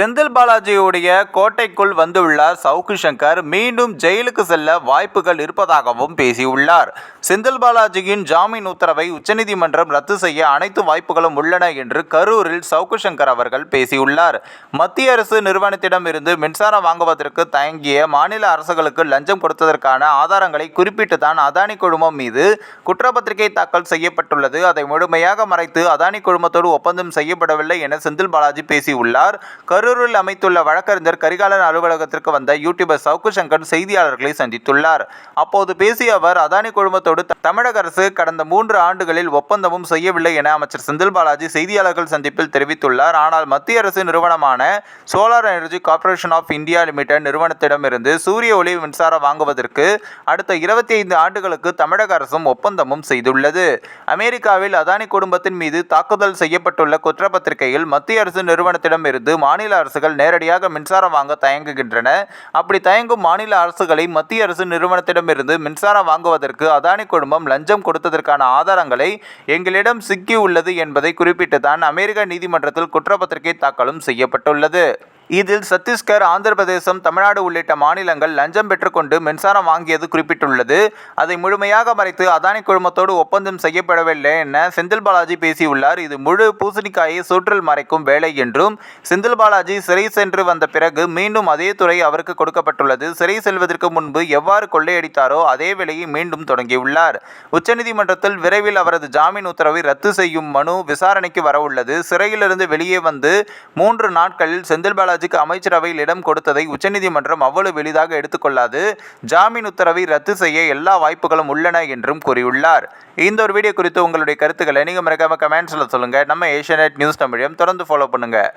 செந்தில் பாலாஜியுடைய கோட்டைக்குள் வந்துள்ளார் சவுக்கு சங்கர். மீண்டும் ஜெயிலுக்கு செல்ல வாய்ப்புகள் இருப்பதாகவும் பேசியுள்ளார். செந்தில் பாலாஜியின் ஜாமீன் உத்தரவை உச்சநீதிமன்றம் ரத்து செய்ய அனைத்து வாய்ப்புகளும் உள்ளன என்று கரூரில் சவுக்கு சங்கர் அவர்கள் பேசியுள்ளார். மத்திய அரசு நிறுவனத்திடம் இருந்து மின்சாரம் வாங்குவதற்கு தயங்கிய மாநில அரசுகளுக்கு லஞ்சம் கொடுத்ததற்கான ஆதாரங்களை குறிப்பிட்டு தான் அதானி குழுமம் மீது குற்றப்பத்திரிகை தாக்கல் செய்யப்பட்டுள்ளது. அதை முழுமையாக மறைத்து அதானி குழுமத்தோடு ஒப்பந்தம் செய்யப்படவில்லை என செந்தில் பாலாஜி பேசியுள்ளார். கரூரில் அமைத்துள்ள வழக்கறிஞர் கரிகாலன் அலுவலகத்திற்கு வந்த யூடியூபர் சவுக்கு சங்கர் செய்தியாளர்களை சந்தித்துள்ளார். அப்போது பேசிய அவர் அதானி குழுமத்தோடு தமிழக அரசு கடந்த மூன்று ஆண்டுகளில் ஒப்பந்தமும் செய்யவில்லை என அமைச்சர் செந்தில் பாலாஜி செய்தியாளர்கள் சந்திப்பில் தெரிவித்துள்ளார். ஆனால் மத்திய அரசு நிறுவனமான solar energy corporation of India limited நிறுவனத்திடமிருந்து சூரிய ஒளி மின்சாரம் வாங்குவதற்கு அடுத்த இருபத்தி ஐந்து ஆண்டுகளுக்கு தமிழக அரசும் ஒப்பந்தமும் செய்துள்ளது. அமெரிக்காவில் அதானி குடும்பத்தின் மீது தாக்குதல் செய்யப்பட்டுள்ள குற்றப்பத்திரிகையில் மத்திய அரசு நிறுவனத்திடமிருந்து மாநில அரசுகள் நேரடியாக மின்சாரம் வாங்க தயங்குகின்றன. அப்படி தயங்கும் மாநில அரசுகளை மத்திய அரசு நிறுவனத்திடமிருந்து மின்சாரம் வாங்குவதற்கு அதானி குடும்பம் லஞ்சம் கொடுத்ததற்கான ஆதாரங்களை எங்களிடம் சிக்கியுள்ளது என்பதை குறிப்பிட்டு தான் அமெரிக்க நீதிமன்றத்தில் குற்றப்பத்திரிகை தாக்கலும் செய்யப்பட்டுள்ளது. இதில் சத்தீஸ்கர் ஆந்திர பிரதேசம் தமிழ்நாடு உள்ளிட்ட மாநிலங்கள் லஞ்சம் பெற்றுக்கொண்டு மின்சாரம் வாங்கியது குறிப்பிட்டுள்ளது. அதை முழுமையாக மறைத்து அதானி குழுமத்தோடு ஒப்பந்தம் செய்யப்படவில்லை என செந்தில் பாலாஜி பேசியுள்ளார். இது முழு பூசணிக்காயை சூற்றில் மறைக்கும் வேலை என்றும் செந்தில் பாலாஜி சிறை சென்று வந்த பிறகு மீண்டும் அதே துறை அவருக்கு கொடுக்கப்பட்டுள்ளது. சிறை செல்வதற்கு முன்பு எவ்வாறு கொள்ளையடித்தாரோ அதே வேலையை மீண்டும் தொடங்கியுள்ளார். உச்சநீதிமன்றத்தில் விரைவில் அவரது ஜாமீன் உத்தரவை ரத்து செய்யும் மனு விசாரணைக்கு வரவுள்ளது. சிறையிலிருந்து வெளியே வந்து மூன்று நாட்களில் செந்தில் பாலாஜிக்கு அமைச்சரவையில் இடம் கொடுத்ததை உச்சநீதிமன்றம் அவ்வளவு எளிதாக எடுத்துக்கொள்ளாது. ஜாமீன் உத்தரவை ரத்து செய்ய எல்லா வாய்ப்புகளும் உள்ளன என்றும் கூறியுள்ளார். இந்த ஒரு வீடியோ குறித்து உங்களுடைய கருத்துக்களை நீங்கள் மறக்காம கமெண்ட்ஸில் சொல்லுங்கள் நம்ம ஏஷியா நியூஸ் தமிழையும் தொடர்ந்து ஃபாலோ பண்ணுங்கள்